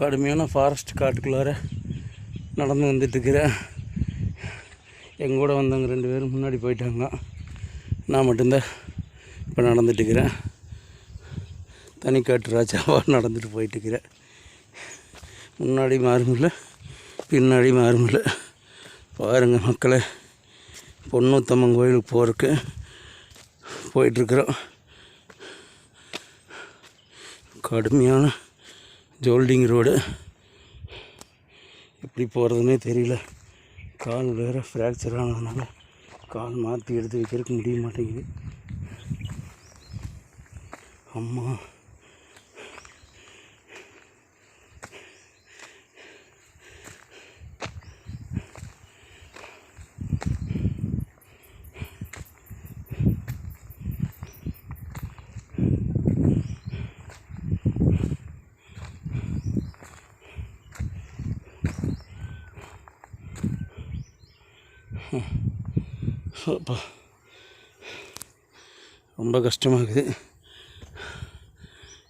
கடுமையான ஃபாரஸ்ட் காட்டுக்குள்ளார நடந்து வந்துட்டுருக்கிறேன் எங்கள் கூட வந்தவங்க ரெண்டு பேரும் முன்னாடி போயிட்டாங்க. நான் மட்டும்தான் இப்போ நடந்துட்டுருக்கிறேன். தனிக்காட்டு ராஜாவாக நடந்துட்டு போயிட்டுருக்கிறேன் முன்னாடி மாறுமில்ல பின்னாடி மாறுமில்ல பாருங்கள் மக்களே பொன்னூத்தம்மன் கோயிலுக்கு போகிறதுக்கு போயிட்டுருக்குறோம். கடுமையான ஜோல்டிங் ரோடு. எப்படி போகிறதுனே தெரியல. கால் வேறு ஃப்ராக்சர் ஆனதுனால கால் மாற்றி எடுத்து வைக்கிறதுக்கு முடிய மாட்டேங்குது. அம்மா. அப்பா. ரொம்ப கஷ்டமாக இருக்குது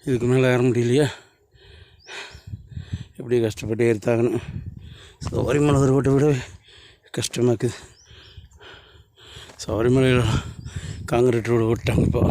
இதுக்கு மேலே ஏற முடியலையா? எப்படி கஷ்டப்பட்டு ஏறித்தாகணும். சபரிமலை ரோட்டை விட கஷ்டமாக இருக்குது சபரிமலையில் காங்கிரீட் ரோடு விட்டாங்க இப்போ